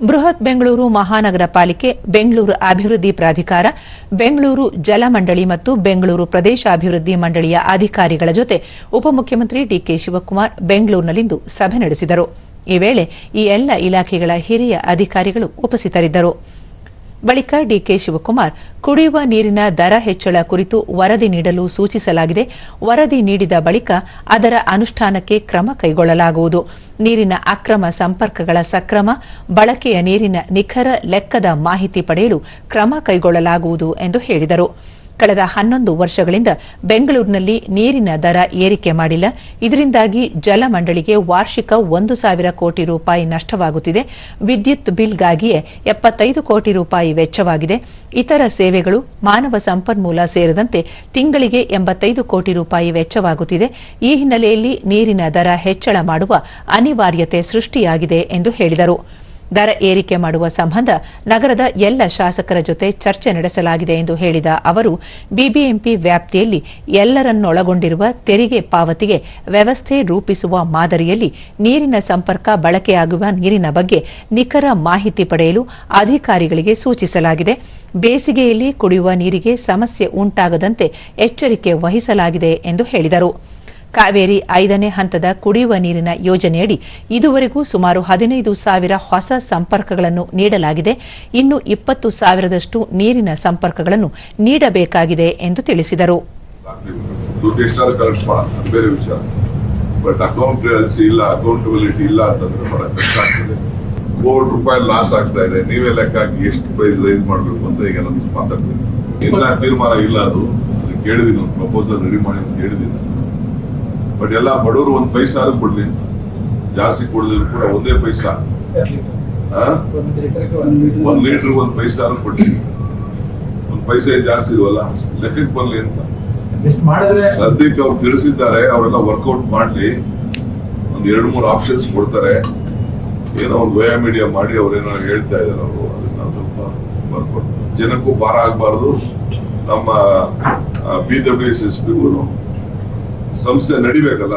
ಬೃಹತ್ ಬೆಂಗಳೂರು ಮಹಾನಗರ ಪಾಲಿಕೆ, ಬೆಂಗಳೂರು ಅಭಿವೃದ್ಧಿ ಪ್ರಾಧಿಕಾರ, ಬೆಂಗಳೂರು ಜಲಮಂಡಳಿ ಮತ್ತು ಬೆಂಗಳೂರು ಪ್ರದೇಶಾಭಿವೃದ್ಧಿ ಮಂಡಳಿಯ ಅಧಿಕಾರಿಗಳ ಜೊತೆ ಉಪಮುಖ್ಯಮಂತ್ರಿ ಡಿಕೆ ಶಿವಕುಮಾರ್ ಬೆಂಗಳೂರಿನಲ್ಲಿಂದು ಸಭೆ ನಡೆಸಿದರು. ಈ ವೇಳೆ ಈ ಎಲ್ಲ ಇಲಾಖೆಗಳ ಹಿರಿಯ ಅಧಿಕಾರಿಗಳು ಉಪಸ್ಥಿತರಿದ್ದರು. ಬಳಿಕ ಡಿಕೆ ಶಿವಕುಮಾರ್, ಕುಡಿಯುವ ನೀರಿನ ದರ ಹೆಚ್ಚಳ ಕುರಿತು ವರದಿ ನೀಡಲು ಸೂಚಿಸಲಾಗಿದೆ. ವರದಿ ನೀಡಿದ ಬಳಿಕ ಅದರ ಅನುಷ್ಠಾನಕ್ಕೆ ಕ್ರಮ ಕೈಗೊಳ್ಳಲಾಗುವುದು. ನೀರಿನ ಅಕ್ರಮ ಸಂಪರ್ಕಗಳ ಸಕ್ರಮ, ಬಳಕೆಯ ನೀರಿನ ನಿಖರ ಲೆಕ್ಕದ ಮಾಹಿತಿ ಪಡೆಯಲು ಕ್ರಮ ಕೈಗೊಳ್ಳಲಾಗುವುದು ಎಂದು ಹೇಳಿದರು. ಕಳೆದ ಹನ್ನೊಂದು ವರ್ಷಗಳಿಂದ ಬೆಂಗಳೂರಿನಲ್ಲಿ ನೀರಿನ ದರ ಏರಿಕೆ ಮಾಡಿಲ್ಲ. ಇದರಿಂದಾಗಿ ಜಲಮಂಡಳಿಗೆ ವಾರ್ಷಿಕ ಒಂದು ಸಾವಿರ ಕೋಟಿ ರೂಪಾಯಿ ನಷ್ಟವಾಗುತ್ತಿದೆ. ವಿದ್ಯುತ್ ಬಿಲ್ಗಾಗಿಯೇ ಎಪ್ಪತ್ತೈದು ಕೋಟಿ ರೂಪಾಯಿ ವೆಚ್ಚವಾಗಿದೆ. ಇತರ ಸೇವೆಗಳು ಮಾನವ ಸಂಪನ್ಮೂಲ ಸೇರಿದಂತೆ ತಿಂಗಳಿಗೆ ಎಂಬತ್ತೈದು ಕೋಟಿ ರೂಪಾಯಿ ವೆಚ್ಚವಾಗುತ್ತಿದೆ. ಈ ಹಿನ್ನೆಲೆಯಲ್ಲಿ ನೀರಿನ ದರ ಹೆಚ್ಚಳ ಮಾಡುವ ಅನಿವಾರ್ಯತೆ ಸೃಷ್ಟಿಯಾಗಿದೆ ಎಂದು ಹೇಳಿದರು. ದರ ಏರಿಕೆ ಮಾಡುವ ಸಂಬಂಧ ನಗರದ ಎಲ್ಲ ಶಾಸಕರ ಜೊತೆ ಚರ್ಚೆ ನಡೆಸಲಾಗಿದೆ ಎಂದು ಹೇಳಿದ ಅವರು, ಬಿಬಿಎಂಪಿ ವ್ಯಾಪ್ತಿಯಲ್ಲಿ ಎಲ್ಲರನ್ನೊಳಗೊಂಡಿರುವ ತೆರಿಗೆ ಪಾವತಿಗೆ ವ್ಯವಸ್ಥೆ ರೂಪಿಸುವ ಮಾದರಿಯಲ್ಲಿ ನೀರಿನ ಸಂಪರ್ಕ ಬಳಕೆಯಾಗುವ ನೀರಿನ ಬಗ್ಗೆ ನಿಖರ ಮಾಹಿತಿ ಪಡೆಯಲು ಅಧಿಕಾರಿಗಳಿಗೆ ಸೂಚಿಸಲಾಗಿದೆ. ಬೇಸಿಗೆಯಲ್ಲಿ ಕುಡಿಯುವ ನೀರಿಗೆ ಸಮಸ್ಯೆ ಉಂಟಾಗದಂತೆ ಎಚ್ಚರಿಕೆ ವಹಿಸಲಾಗಿದೆ ಎಂದು ಹೇಳಿದರು. ಕಾವೇರಿ ಐದನೇ ಹಂತದ ಕುಡಿಯುವ ನೀರಿನ ಯೋಜನೆಯಡಿ ಇದುವರೆಗೂ ಸುಮಾರು ಹದಿನೈದು ಸಾವಿರ ಹೊಸ ಸಂಪರ್ಕಗಳನ್ನು ನೀಡಲಾಗಿದೆ. ಇನ್ನು ಇಪ್ಪತ್ತು ಸಾವಿರದಷ್ಟು ನೀರಿನ ಸಂಪರ್ಕಗಳನ್ನು ನೀಡಬೇಕಾಗಿದೆ ಎಂದು ತಿಳಿಸಿದರು. ಬಟ್ ಅಕೌಂಟೆನ್ಸಿ ಇಲ್ಲ ಅಕೌಂಟಬಿಲಿಟಿ ಇಲ್ಲ ಅಂತಂದ್ರೆ ಬಹಳ ಕಷ್ಟ ಆಗ್ತದೆ. ಕೋಟಿ ರೂಪಾಯಿ ಲಾಸ್ ಆಗ್ತಾ ಇದೆ. ನೀವೇ ಲೆಕ್ಕ ಹಾಕಿ ಎಷ್ಟು ಪ್ರೈಸ್ ರೈಸ್ ಮಾಡಬೇಕು ಅಂತ ಈಗ ನಾನು ಮಾತಾಡ್ತೀನಿ ಇಲ್ಲ ತೀರ್ಮಾನ ಇಲ್ಲ ಅದು. ಒಂದು ಪ್ರಪೋಸಲ್ ರೆಡಿ ಮಾಡಿ ಅಂತ ಹೇಳಿದೀನಿ. ಬಟ್ ಎಲ್ಲ ಬಡವರು ಒಂದ್ ಪೈಸಾರು ಕೊಡ್ಲಿ. ಜಾಸ್ತಿ ಕೊಡ್ಲಿ ಕೂಡ ಒಂದೇ ಪೈಸಾ. ಆ? ಒಂದ್ ಲೀಟರ್ ಒಂದ್ ಪೈಸಾರು ಕೊಡ್ಲಿ. ಒಂದ್ ಪೈಸೆ ಜಾಸ್ತಿ ಇಲ್ವಲ್ಲ? ಲೆಕ್ಕಕ್ಕೆ ಬರ್ಲಿ ಅಂತ. ಸದ್ಯಕ್ಕೆ ಅವ್ರು ತಿಳಿಸಿದ್ದಾರೆ ಅವರೆಲ್ಲ ವರ್ಕೌಟ್ ಮಾಡ್ಲಿ. ಒಂದ್ ಎರಡು ಮೂರು ಆಪ್ಷನ್ಸ್ ಕೊಡ್ತಾರೆ. ಏನೋ ಒಂದು ವಯ ಮೀಡಿಯಾ ಮಾಡಿ ಅವ್ರೇನೋ ಹೇಳ್ತಾ ಇದಾರೆ ಅವರು. ಅದನ್ನ ಸ್ವಲ್ಪ ವರ್ಕೌಟ್ ಜನಕ್ಕೂ ಭಾರ ಆಗ್ಬಾರ್ದು. ನಮ್ಮ ಬಿ ಡಬ್ಲ್ಯೂ ಎಸ್ ಎಸ್ ಪಿಗೂ ಸಂಸ್ಥೆ ನಡಿಬೇಕಲ್ಲ?